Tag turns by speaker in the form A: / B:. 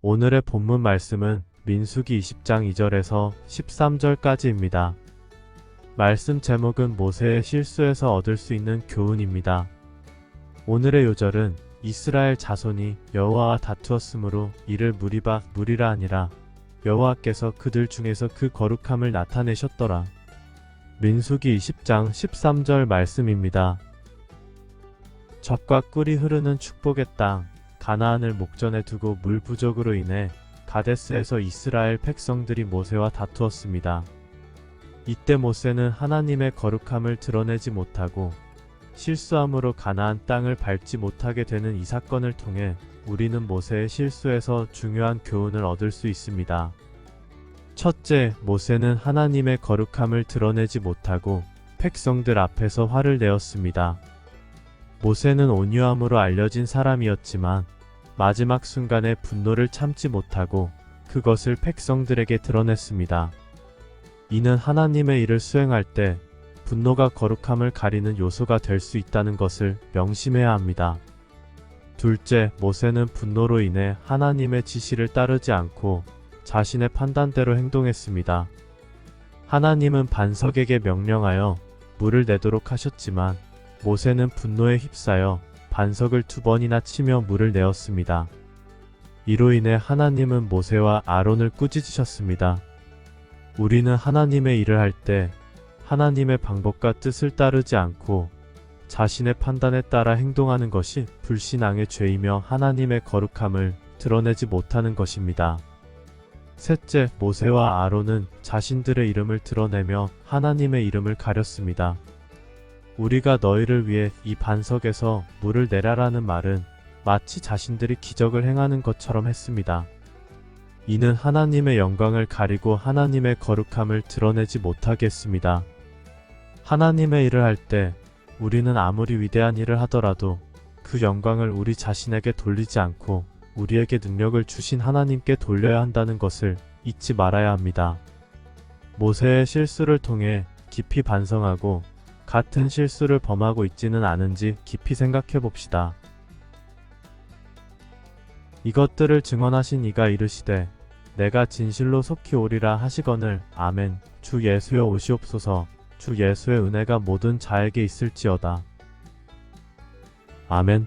A: 오늘의 본문 말씀은 민수기 20장 2절에서 13절까지입니다. 말씀 제목은 모세의 실수에서 얻을 수 있는 교훈입니다. 오늘의 요절은 이스라엘 자손이 여호와와 다투었으므로 이를 무리바 무리라 아니라 여호와께서 그들 중에서 그 거룩함을 나타내셨더라. 민수기 20장 13절 말씀입니다. 젖과 꿀이 흐르는 축복의 땅 가나안을 목전에 두고 물 부족으로 인해 가데스에서 이스라엘 백성들이 모세와 다투었습니다. 이때 모세는 하나님의 거룩함을 드러내지 못하고 실수함으로 가나안 땅을 밟지 못하게 되는 이 사건을 통해 우리는 모세의 실수에서 중요한 교훈을 얻을 수 있습니다. 첫째, 모세는 하나님의 거룩함을 드러내지 못하고 백성들 앞에서 화를 내었습니다. 모세는 온유함으로 알려진 사람이었지만 마지막 순간에 분노를 참지 못하고 그것을 백성들에게 드러냈습니다. 이는 하나님의 일을 수행할 때 분노가 거룩함을 가리는 요소가 될 수 있다는 것을 명심해야 합니다. 둘째, 모세는 분노로 인해 하나님의 지시를 따르지 않고 자신의 판단대로 행동했습니다. 하나님은 반석에게 명령하여 물을 내도록 하셨지만 모세는 분노에 휩싸여 반석을 두 번이나 치며 물을 내었습니다. 이로 인해 하나님은 모세와 아론을 꾸짖으셨습니다. 우리는 하나님의 일을 할 때 하나님의 방법과 뜻을 따르지 않고 자신의 판단에 따라 행동하는 것이 불신앙의 죄이며 하나님의 거룩함을 드러내지 못하는 것입니다. 셋째, 모세와 아론은 자신들의 이름을 드러내며 하나님의 이름을 가렸습니다. 우리가 너희를 위해 이 반석에서 물을 내라라는 말은 마치 자신들이 기적을 행하는 것처럼 했습니다. 이는 하나님의 영광을 가리고 하나님의 거룩함을 드러내지 못하게 했습니다. 하나님의 일을 할 때 우리는 아무리 위대한 일을 하더라도 그 영광을 우리 자신에게 돌리지 않고 우리에게 능력을 주신 하나님께 돌려야 한다는 것을 잊지 말아야 합니다. 모세의 실수를 통해 깊이 반성하고 같은 실수를 범하고 있지는 않은지 깊이 생각해 봅시다. 이것들을 증언하신 이가 이르시되 내가 진실로 속히 오리라 하시거늘 아멘 주 예수여 오시옵소서 주 예수의 은혜가 모든 자에게 있을지어다. 아멘